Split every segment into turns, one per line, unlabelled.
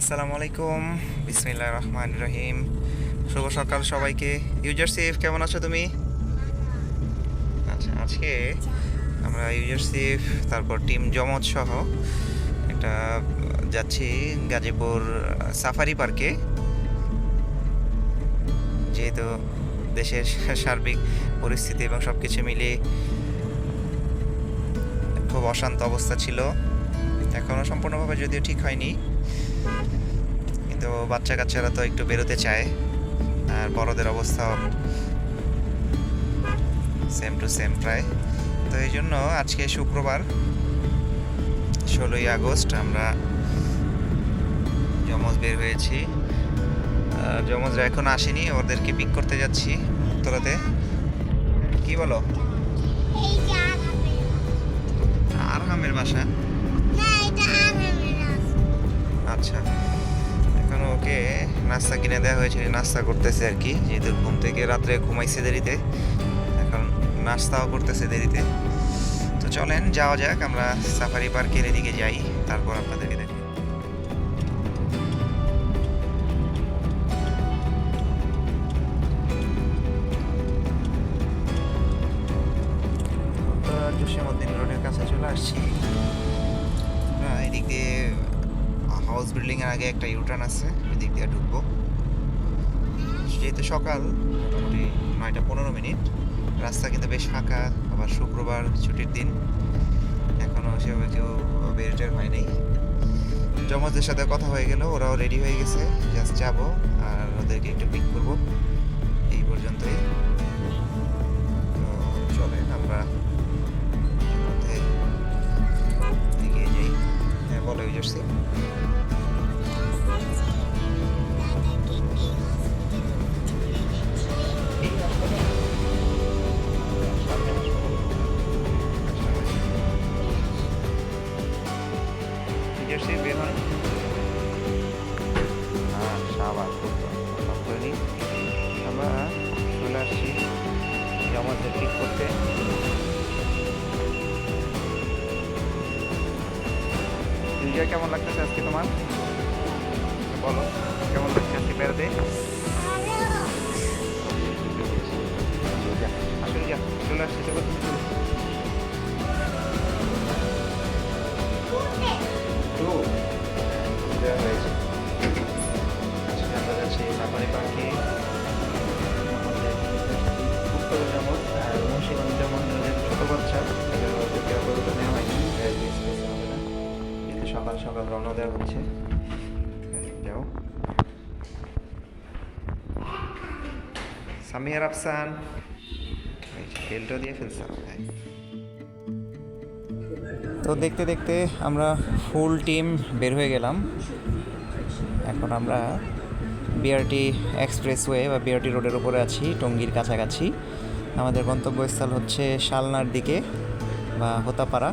আসসালামু আলাইকুম বিসমিল্লাহ রহমান রহিম। শুভ সকাল সবাইকে। ইউজার সেফ কেমন আছো তুমি? আচ্ছা আজকে আমরা ইউজার সেফ তারপর টিম জমজ সহ একটা, যাচ্ছি গাজীপুর সাফারি পার্কে। যেহেতু দেশের সার্বিক পরিস্থিতি এবং সব কিছু মিলিয়ে খুব অশান্ত অবস্থা ছিল এখনও সম্পূর্ণভাবে যদিও ঠিক হয়নি। কিন্তু বাচ্চা কাচ্চারা তো একটু বেরোতে চায় আর বড়দের অবস্থাও সেম টু সেম প্রায়। তো এই জন্য আজকে শুক্রবার ষোলোই আগস্ট আমরা যমজ বের হয়েছি। যমজরা এখন আসেনি ওদেরকে পিক করতে যাচ্ছি উত্তরাতে। কি বলো?
এই যে আরামের
আর হামের বাসা? এখন নাস্তা কিনে দেওয়া হয়েছে, নাস্তা করতেছে আর কি। যেহেতু ঘুম থেকে রাত্রে ঘুমাইছে দেরিতে, এখন নাস্তাও করতেছে দেরিতে। তো চলেন, যাওয়া যাক, আমরা সাফারি পার্কের এদিকে যাই, তারপর আপনাদেরকে দেখি রোডের কাছে চলে আসছি। এদিক দিয়ে হাউস বিল্ডিং এর আগে একটা ইউটার্ন আছে, ওই দিক দিয়ে ঢুকবো। যেহেতু সকাল, মোটামুটি নয়টা পনেরো মিনিট, রাস্তা কিন্তু বেশ ফাঁকা, আবার শুক্রবার ছুটির দিন। এখনও সেভাবে কেউ বের টের নাই জমজদের সাথে কথা হয়ে গেল, ওরাও রেডি হয়ে গেছে জাস্ট যাব, আর ওদেরকে হ্যাঁ সাবাস করিনি আমরা চলে আসছি। জমাতে পিক করতে। ইউজার কেমন লাগতেছে আজকে তোমার? বলো কেমন লাগছে আজকে বেড়াতে? আসলে যা চলে আসছে। সকাল সকাল রওনা দেওয়া হচ্ছে। যাও। সামিয়ার আফসান দিয়ে তো দেখতে দেখতে আমরা ফুল টিম বের হয়ে গেলাম। এখন আমরা বিআরটি এক্সপ্রেসওয়ে বা বিআরটি রোডের উপরে আছি, টঙ্গীর কাছাকাছি। আমাদের গন্তব্যস্থল হচ্ছে শালনার দিকে বা হোতাপাড়া।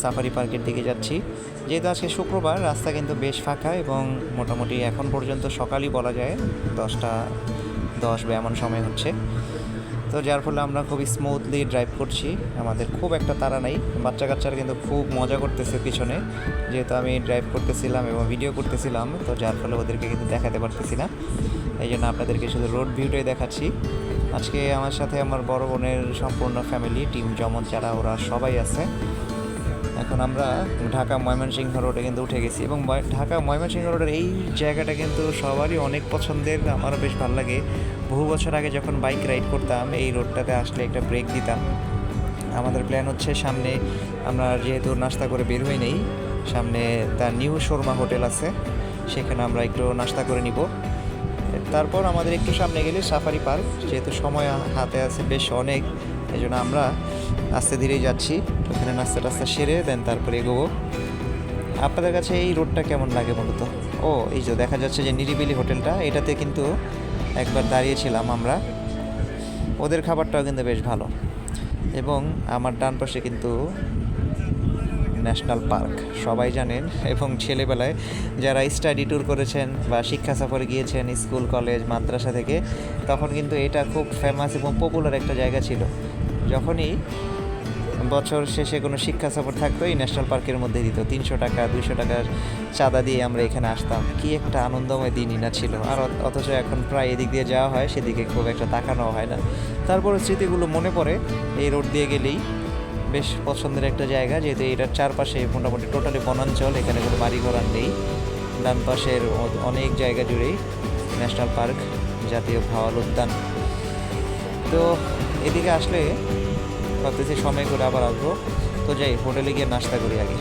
সাফারি পার্কের দিকে যাচ্ছি। যেহেতু আজকে শুক্রবার, রাস্তা কিন্তু বেশ ফাঁকা এবং মোটামুটি এখন পর্যন্ত সকালই বলা যায় দশটা দশ বা এমন সময় হচ্ছে। তো যার ফলে আমরা খুবই স্মুথলি ড্রাইভ করছি। আমাদের খুব একটা তাড়া নাই। বাচ্চা কাচ্চারা কিন্তু খুব মজা করতেছে পিছনে। যেহেতু আমি ড্রাইভ করতেছিলাম এবং ভিডিও করতেছিলাম, তো যার ফলে ওদেরকে কিন্তু দেখাতে পারতেছি না। এই জন্য আপনাদেরকে শুধু রোড ভিউটাই দেখাচ্ছি। আজকে আমার সাথে আমার বড় বোনের সম্পূর্ণ ফ্যামিলি টিম জমজ যারা, ওরা সবাই আছে। এখন আমরা ঢাকা ময়মনসিংহ রোডে কিন্তু উঠে গেছি এবং ঢাকা ময়মনসিংহ রোডের এই জায়গাটা কিন্তু সবারই অনেক পছন্দের, আমারও বেশ ভালো লাগে। বহু বছর আগে যখন বাইক রাইড করতাম, এই রোডটাতে আসলে একটা ব্রেক দিতাম। আমাদের প্ল্যান হচ্ছে সামনে আমরা যেহেতু নাস্তা করে বের হই নেই, সামনে তার নিউ শর্মা হোটেল আছে, সেখানে আমরা একটু নাস্তা করে নিব। তারপর আমাদের একটু সামনে গেলে সাফারি পার্ক, যেহেতু সময় হাতে আছে বেশ অনেক এই জন্য আমরা আস্তে ধীরেই যাচ্ছি। ওখানে নাস্তা টাস্তা সেরে দেন তারপরে এগোবো। আপনাদের কাছে এই রোডটা কেমন লাগে মূলত ও, এই যে দেখা যাচ্ছে যে নিরিবিলি হোটেলটা, এটাতে কিন্তু একবার দাঁড়িয়েছিলাম আমরা। ওদের খাবারটাও কিন্তু বেশ ভালো। এবং আমার ডান পাশে কিন্তু ন্যাশনাল পার্ক, সবাই জানেন। এবং ছেলেবেলায় যারা স্টাডি ট্যুর করেছেন বা শিক্ষা সফরে গিয়েছেন, স্কুল, কলেজ, মাদ্রাসা থেকে, তখন কিন্তু এটা খুব ফেমাস এবং পপুলার একটা জায়গা ছিল। যখনই বছর শেষে কোনো শিক্ষা সফর থাকতো, এই ন্যাশনাল পার্কের মধ্যে দিত, তিনশো টাকা, দুইশো টাকার চাঁদা দিয়ে আমরা এখানে আসতাম। কি একটা আনন্দময় দিনই না ছিল। আর অথচ এখন প্রায় এদিক দিয়ে যাওয়া হয়, সেদিকে খুব একটা তাকানো হয় না। তারপরে স্মৃতিগুলো মনে পড়ে, এই রোড দিয়ে গেলেই। বেশ পছন্দের একটা জায়গা, যেহেতু এটার চারপাশে মোটামুটি টোটালি বনাঞ্চল, এখানে কোনো বাড়ি ঘোরার নেই। ডান পাশের অনেক জায়গা জুড়েই ন্যাশনাল পার্ক, জাতীয় ভাওয়াল উদ্যান। তো এদিকে আসলে ভাবতেছি সময় করে আবার আসব। তো যাই, হোটেলে গিয়ে নাস্তা করি আগে।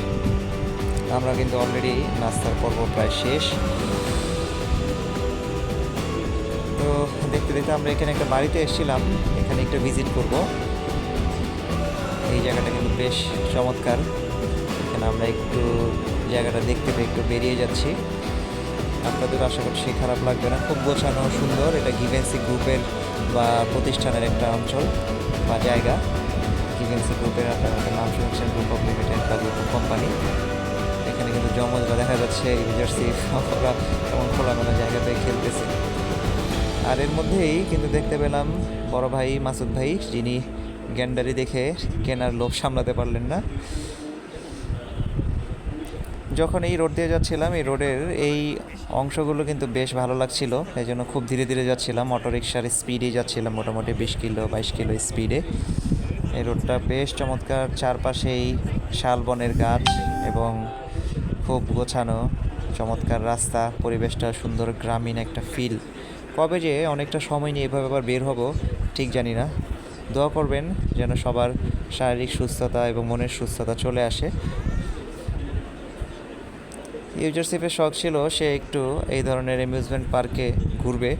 আমরা কিন্তু অলরেডি নাস্তার পর্ব প্রায় শেষ। তো দেখতে দেখতে আমরা এখানে একটা বাড়িতে এসেছিলাম। এখানে একটু ভিজিট করব। এই জায়গাটা কিন্তু বেশ চমৎকার। এখানে আমরা একটু জায়গাটা দেখতে পেয়ে একটু বেরিয়ে যাচ্ছি। আপনাদের আশা করছি খারাপ লাগবে না। খুব গোছানো সুন্দর। এটা গিভেন্সি গ্রুপের বা প্রতিষ্ঠানের একটা অঞ্চল বা জায়গা। গিভেন্সি গ্রুপের আপনারা নাম শুনেছেন গ্রুপ অফ লিমিটেড বা গ্রুপ অফ কোম্পানি এখানে কিন্তু জমজরা দেখা যাচ্ছে ইউজার্সি ওরা এমন খোলামেলা জায়গাতে খেলতেছে। আর এর মধ্যেই কিন্তু দেখতে পেলাম বড় ভাই মাসুদ ভাই, যিনি গ্যান্ডারি দেখে কেনার লোভ সামলাতে পারলেন না। যখন এই রোড দিয়ে যাচ্ছিলাম, এই রোডের এই অংশগুলো কিন্তু বেশ ভালো লাগছিল। এই জন্য খুব ধীরে ধীরে যাচ্ছিলাম। অটো রিক্সার স্পিডেই যাচ্ছিলাম, মোটামুটি বিশ কিলো, বাইশ কিলো স্পিডে এই রোডটা বেশ চমৎকার, চারপাশেই শালবনের গাছ এবং খুব গোছানো, চমৎকার রাস্তা, পরিবেশটা সুন্দর, গ্রামীণ একটা ফিল কবে যে অনেকটা সময় নিয়ে এভাবে আবার বের হব, ঠিক জানি না। দোয়া করবেন যেন সবার শারীরিক সুস্থতা এবং মনের সুস্থতা চলে আসে। ইউজারশিপের শখ ছিল সে একটু এই ধরনের অ্যামিউজমেন্ট পার্কে ঘুরবে।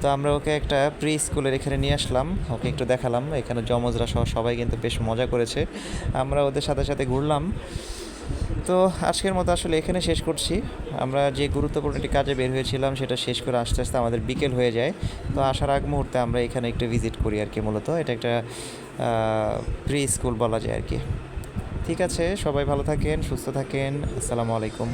তো আমরা ওকে একটা প্রি স্কুলের এখানে নিয়ে আসলাম। ওকে একটু দেখালাম। এখানে জমজরা সহ সবাই কিন্তু বেশ মজা করেছে। আমরা ওদের সাথে সাথে ঘুরলাম। তো আজকের মতো আসলে এখানে শেষ করছি। আমরা যে গুরুত্বপূর্ণ একটি কাজে বের হয়েছিলাম, সেটা শেষ করে আস্তে আস্তে আমাদের বিকেল হয়ে যায়। তো আসার আগ মুহূর্তে আমরা এখানে একটু ভিজিট করি আর কি মূলত। এটা একটা প্রি স্কুল বলা যায় আর কি। ঠিক আছে, সবাই ভালো থাকেন, সুস্থ থাকেন। আসসালামু আলাইকুম।